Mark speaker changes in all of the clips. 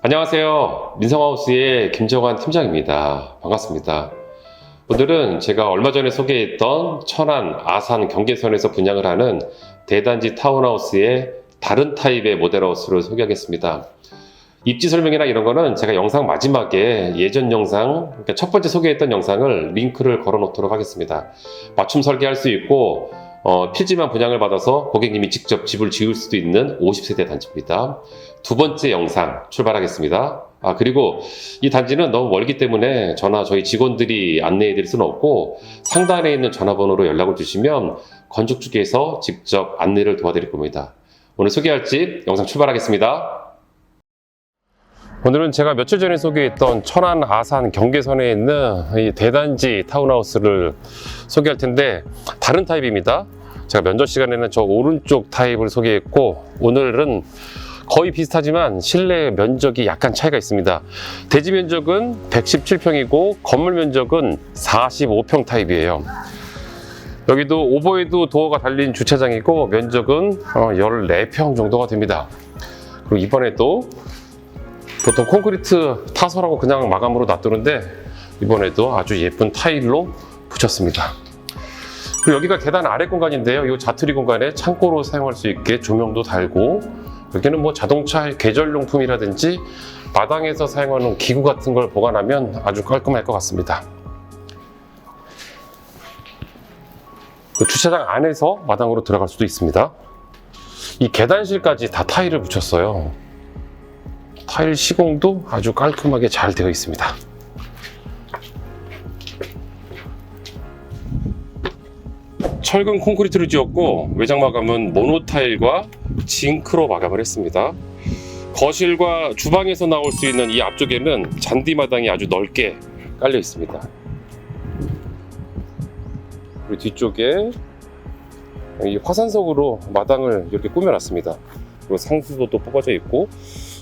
Speaker 1: 안녕하세요. 민성하우스의 김정환 팀장입니다. 반갑습니다. 오늘은 제가 얼마 전에 소개했던 천안, 아산 경계선에서 분양을 하는 대단지 타운하우스의 다른 타입의 모델하우스를 소개하겠습니다. 입지 설명이나 이런 거는 제가 영상 마지막에 예전 영상, 그러니까 첫 번째 소개했던 영상을 링크를 걸어 놓도록 하겠습니다. 맞춤 설계할 수 있고, 어, 필지만 분양을 받아서 고객님이 직접 집을 지을 수도 있는 50세대 단지입니다. 두 번째 영상 출발하겠습니다. 아, 그리고 이 단지는 너무 멀기 때문에 전화 저희 직원들이 안내해 드릴 수는 없고 상단에 있는 전화번호로 연락을 주시면 건축주께서 직접 안내를 도와드릴 겁니다. 오늘 소개할 집 영상 출발하겠습니다. 오늘은 제가 며칠 전에 소개했던 천안 아산 경계선에 있는 이 대단지 타운하우스를 소개할 텐데 다른 타입입니다. 제가 면접 시간에는 저 오른쪽 타입을 소개했고 오늘은 거의 비슷하지만 실내 면적이 약간 차이가 있습니다. 대지 면적은 117평이고 건물 면적은 45평 타입이에요. 여기도 오버헤드 도어가 달린 주차장이고 면적은 14평 정도가 됩니다. 그리고 이번에도 보통 콘크리트 타설하고 그냥 마감으로 놔두는데 이번에도 아주 예쁜 타일로 붙였습니다. 그리고 여기가 계단 아래 공간인데요. 이 자투리 공간에 창고로 사용할 수 있게 조명도 달고 여기는 뭐 자동차 계절용품이라든지 마당에서 사용하는 기구 같은 걸 보관하면 아주 깔끔할 것 같습니다. 그 주차장 안에서 마당으로 들어갈 수도 있습니다. 이 계단실까지 다 타일을 붙였어요. 타일 시공도 아주 깔끔하게 잘 되어 있습니다. 철근 콘크리트를 지었고 외장 마감은 모노 타일과 징크로 마감을 했습니다. 거실과 주방에서 나올 수 있는 이 앞쪽에는 잔디 마당이 아주 넓게 깔려 있습니다. 그리고 뒤쪽에 이 화산석으로 마당을 이렇게 꾸며놨습니다. 그리고 상수도 또 뽑아져 있고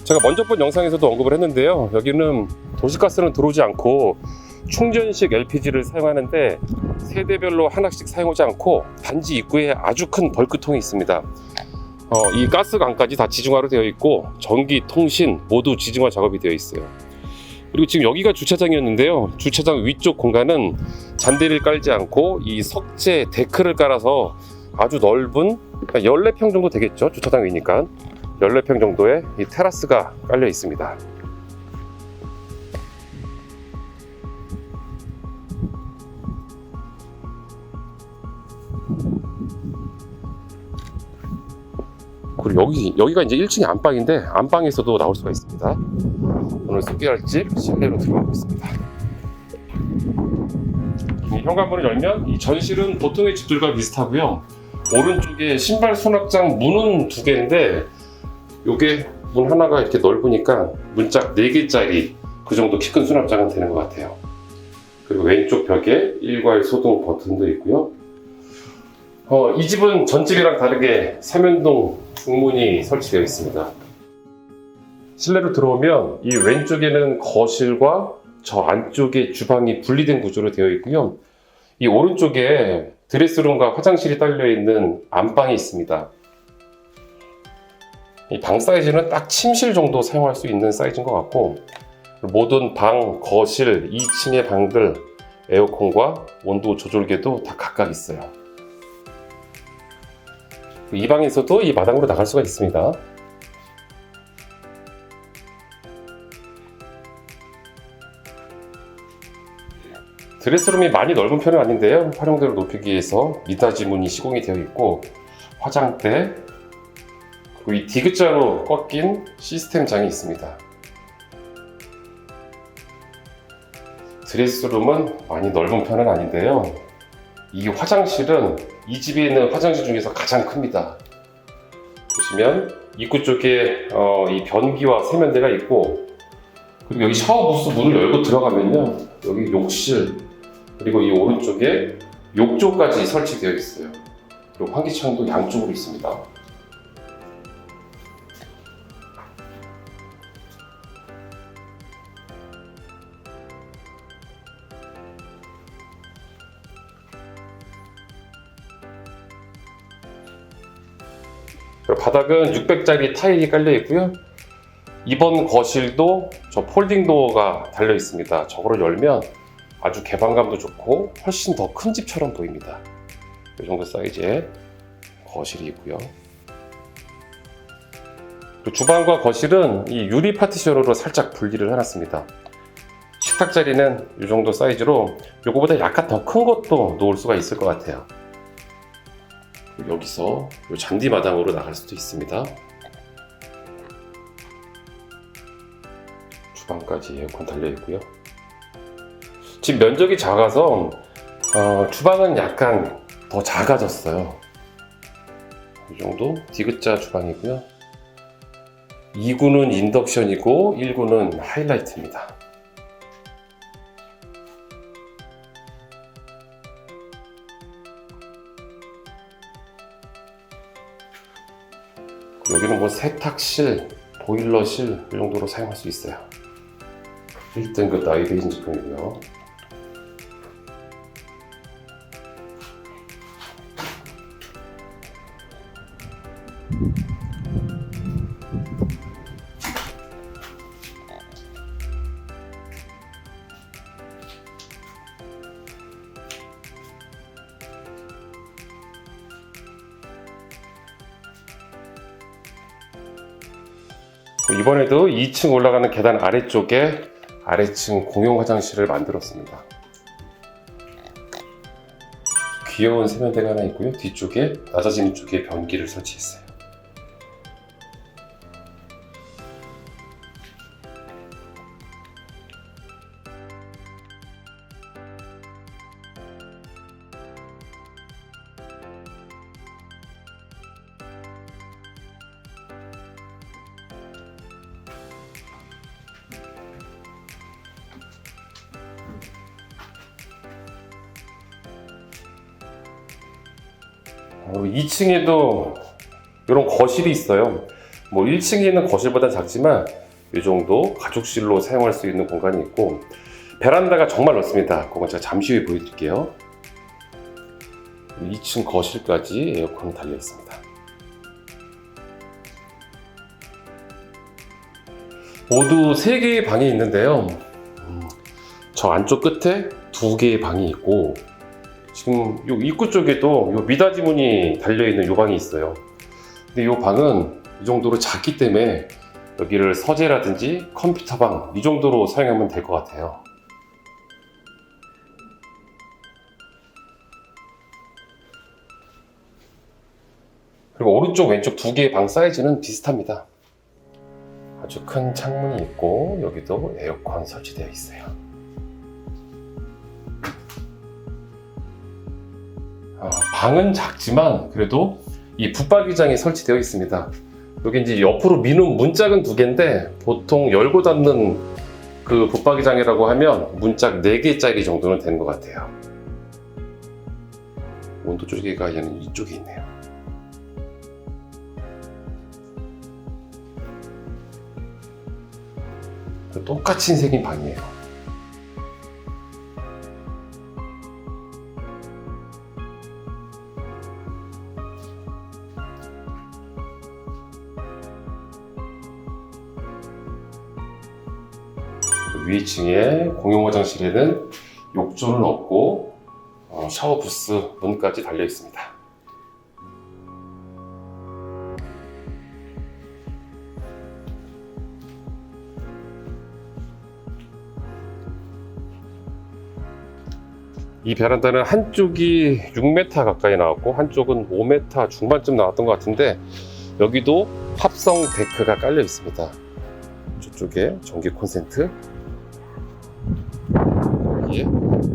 Speaker 1: 제가 먼저 본 영상에서도 언급을 했는데요. 여기는 도시가스는 들어오지 않고 충전식 LPG를 사용하는데 세대별로 하나씩 사용하지 않고 단지 입구에 아주 큰 벌크통이 있습니다. 어, 이 가스관까지 다 지중화로 되어 있고 전기, 통신 모두 지중화 작업이 되어 있어요. 그리고 지금 여기가 주차장이었는데요. 주차장 위쪽 공간은 잔디를 깔지 않고 이 석재 데크를 깔아서 아주 넓은 14평 정도 되겠죠. 주차장 위니까 14평 정도의 이 테라스가 깔려 있습니다. 그리고 여기 여기가 이제 1층이 안방인데 안방에서도 나올 수가 있습니다. 오늘 소개할 집 실내로 들어가겠습니다. 이 현관문을 열면 이 전실은 보통의 집들과 비슷하고요. 오른쪽에 신발 수납장 문은 두 개인데 요게 문 하나가 이렇게 넓으니까 문짝 4개짜리 그 정도 키 큰 수납장은 되는 것 같아요. 그리고 왼쪽 벽에 일괄 소등 버튼도 있고요. 어, 이 집은 전집이랑 다르게 삼연동 중문이 설치되어 있습니다. 실내로 들어오면 이 왼쪽에는 거실과 저 안쪽에 주방이 분리된 구조로 되어 있고요. 이 오른쪽에 드레스룸과 화장실이 딸려 있는 안방이 있습니다. 이 방 사이즈는 딱 침실 정도 사용할 수 있는 사이즈인 것 같고 모든 방, 거실, 2층의 방들 에어컨과 온도 조절계도 다 각각 있어요. 이 방에서도 이 마당으로 나갈 수가 있습니다. 드레스룸이 많이 넓은 편은 아닌데요. 활용도를 높이기 위해서 미닫이 문이 시공이 되어 있고 화장대 그리고 이 디귿자로 꺾인 시스템 장이 있습니다. 드레스룸은 많이 넓은 편은 아닌데요. 이 화장실은 이 집에 있는 화장실 중에서 가장 큽니다. 보시면 입구 쪽에 어, 이 변기와 세면대가 있고 그리고 여기 샤워 부스 문을 열고 들어가면요 여기 욕실 그리고 이 오른쪽에 욕조까지 설치되어 있어요. 그리고 환기창도 양쪽으로 있습니다. 바닥은 600짜리 타일이 깔려 있고요. 이번 거실도 저 폴딩 도어가 달려 있습니다. 저거를 열면 아주 개방감도 좋고 훨씬 더 큰 집처럼 보입니다. 이 정도 사이즈의 거실이 있고요. 주방과 거실은 이 유리 파티션으로 살짝 분리를 해놨습니다. 식탁 자리는 이 정도 사이즈로 요거보다 약간 더 큰 것도 놓을 수가 있을 것 같아요. 여기서 요 잔디 마당으로 나갈 수도 있습니다. 주방까지 에어컨 달려 있고요. 집 면적이 작아서 어, 주방은 약간 더 작아졌어요. 이 정도 디귿자 주방이고요. 2구는 인덕션이고 1구는 하이라이트입니다. 여기는 뭐 세탁실, 보일러실 이 정도로 사용할 수 있어요. 1등급 나이베이징 제품이고요. 이번에도 2층 올라가는 계단 아래쪽에 아래층 공용 화장실을 만들었습니다. 귀여운 세면대가 하나 있고요. 뒤쪽에 낮아지는 쪽에 변기를 설치했어요. 2층에도 이런 거실이 있어요. 뭐 1층에 있는 거실보다 작지만 이 정도 가족실로 사용할 수 있는 공간이 있고 베란다가 정말 넓습니다. 그건 제가 잠시 후에 보여드릴게요. 2층 거실까지 에어컨 달려 있습니다. 모두 3개의 방이 있는데요. 음, 저 안쪽 끝에 2개의 방이 있고 지금 요 입구 쪽에도 요 미닫이 문이 달려 있는 요 방이 있어요. 근데 요 방은 이 정도로 작기 때문에 여기를 서재라든지 컴퓨터방 이 정도로 사용하면 될 것 같아요. 그리고 오른쪽 왼쪽 두 개의 방 사이즈는 비슷합니다. 아주 큰 창문이 있고 여기도 에어컨 설치되어 있어요. 방은 작지만 그래도 이 붙박이장이 설치되어 있습니다. 여기 이제 옆으로 미는 문짝은 두 개인데 보통 열고 닫는 그 붙박이장이라고 하면 문짝 4개짜리 정도는 되는 것 같아요. 온도 조리개가 얘는 이쪽에 있네요. 똑같이 생긴 방이에요. 위층에 공용 화장실에는 욕조는 없고 어, 샤워 부스 문까지 달려 있습니다. 이 베란다는 한쪽이 6m 가까이 나왔고 한쪽은 5m 중반쯤 나왔던 것 같은데 여기도 합성 데크가 깔려 있습니다. 저쪽에 전기 콘센트 여기에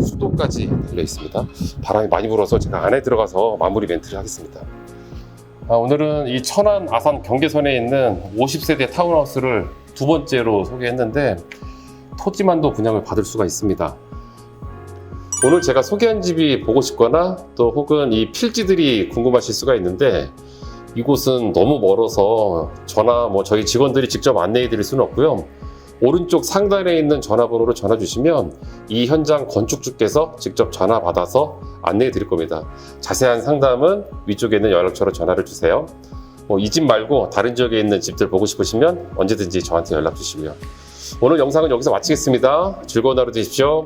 Speaker 1: 수도까지 달려 있습니다. 바람이 많이 불어서 제가 안에 들어가서 마무리 멘트를 하겠습니다. 아, 오늘은 이 천안 아산 경계선에 있는 50세대 타운하우스를 두 번째로 소개했는데 토지만도 분양을 받을 수가 있습니다. 오늘 제가 소개한 집이 보고 싶거나 또 혹은 이 필지들이 궁금하실 수가 있는데 이곳은 너무 멀어서 전화 뭐 저희 직원들이 직접 안내해 드릴 수는 없고요. 오른쪽 상단에 있는 전화번호로 전화 주시면 이 현장 건축주께서 직접 전화 받아서 안내해 드릴 겁니다. 자세한 상담은 위쪽에 있는 연락처로 전화를 주세요. 뭐 이 집 말고 다른 지역에 있는 집들 보고 싶으시면 언제든지 저한테 연락 주시고요. 오늘 영상은 여기서 마치겠습니다. 즐거운 하루 되십시오.